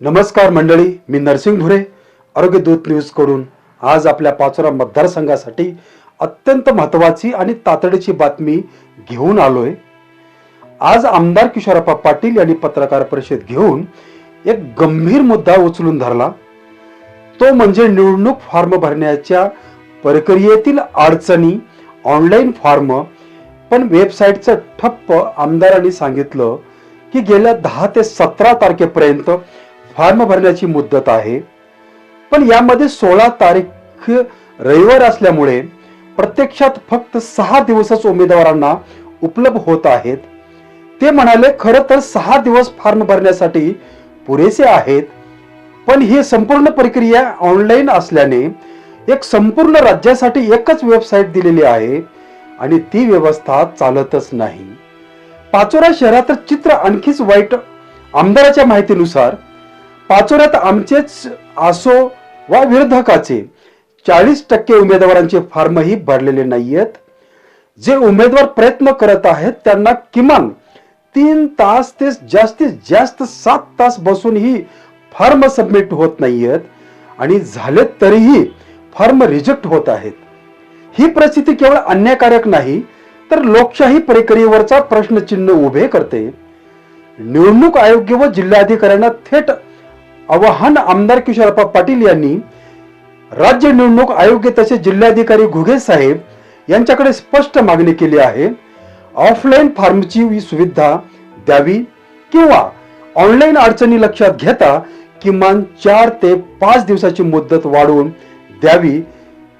नमस्कार मंडळी मी नरसिंग धुरे आरोग्य दूत न्यूज आज आपल्या पाचोरा मतदारसंघासाठी अत्यंत महत्वाची आणि तातडीची बातमी घेऊन आलोय. आज आमदार किशोरप्पा पाटील यांनी पत्रकार परिषद घेऊन एक गंभीर मुद्दा उचलून धरला. तो म्हणजे निवडणूक फॉर्म भरण्याच्या प्रक्रियेतील अडचणी ऑनलाईन फॉर्म पण वेबसाईटचं ठप्प आमदारांनी सांगितलं की गेल्या दहा ते सतरा तारखेपर्यंत फॉर्म भरण्याची मुदत आहे. पण यामध्ये सोळा तारीख रविवार असल्यामुळे प्रत्यक्षात फक्त सहा दिवसच उमेदवारांना उपलब्ध होत आहेत. ते म्हणाले खरं तर सहा दिवस फॉर्म भरण्यासाठी पुरेसे आहेत पण ही संपूर्ण प्रक्रिया ऑनलाईन असल्याने एक संपूर्ण राज्यासाठी एकच वेबसाईट दिलेली आहे आणि ती व्यवस्था चालतच नाही. पाचोरा शहरात चित्र आणखीच वाईट. आमदाराच्या माहितीनुसार पाचोऱ्यात आमचेच असो वा विरोधकाचे. चाळीस टक्के उमेदवारांचे फॉर्मही भरलेले नाहीयेत. जे उमेदवार प्रयत्न करत आहेत त्यांना किमान तीन तास ते जास्तीत जास्त सात तास बसूनही फॉर्म सबमिट होत नाहीयेत आणि झाले तरीही फॉर्म रिजेक्ट होत आहेत. ही परिस्थिती केवळ अन्यायकारक नाही तर लोकशाही प्रक्रियेवरचा प्रश्नचिन्ह उभे करते. निवडणूक आयोग व जिल्हाधिकाऱ्यांना थेट आवाहन आमदार किशोरप्पा पाटील यांनी राज्य निवडणूक आयोग तसेच जिल्हाधिकारी घुगे साहेब यांच्याकडे स्पष्ट मागणी केली आहे ऑफलाईन फॉर्मची सुविधा द्यावी किंवा ऑनलाईन अडचणी लक्षात घेता किमान चार ते पाच दिवसाची मुदत वाढवून द्यावी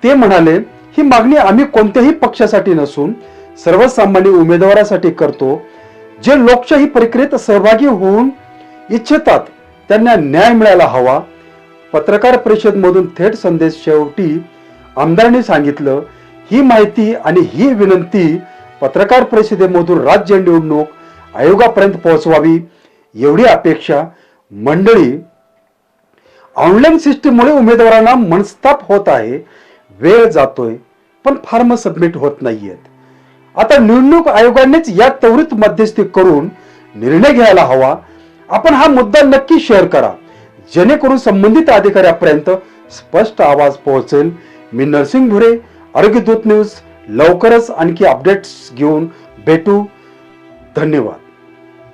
ते म्हणाले ही मागणी आम्ही कोणत्याही पक्षासाठी नसून सर्वसामान्य उमेदवारासाठी करतो जे लोकशाही प्रक्रियेत सहभागी होऊन इच्छितात त्यांना न्याय मिळायला हवा. पत्रकार परिषद मधून थेट संदेश शेवटी आमदारांनी सांगितलं ही माहिती आणि ही विनंती पत्रकार परिषदेमधून राज्य निवडणूक आयोगापर्यंत पोहोचवावी. एवढी अपेक्षा मंडळी ऑनलाईन सिस्टीममुळे उमेदवारांना मनस्ताप होत आहे. वेळ जातोय पण फार्म सबमिट होत नाहीयेत. आता निवडणूक आयोगानेच या त्वरित मध्यस्थी करून निर्णय घ्यायला हवा. आपण हा मुद्दा नक्की शेअर करा. जेणेकरून संबंधित अधिकाऱ्यापर्यंत स्पष्ट आवाज पोहोचेल. मी नरसिंग भुरे आरोग्यदूत न्यूज. लवकरच आणखी अपडेट्स घेऊन भेटू. धन्यवाद.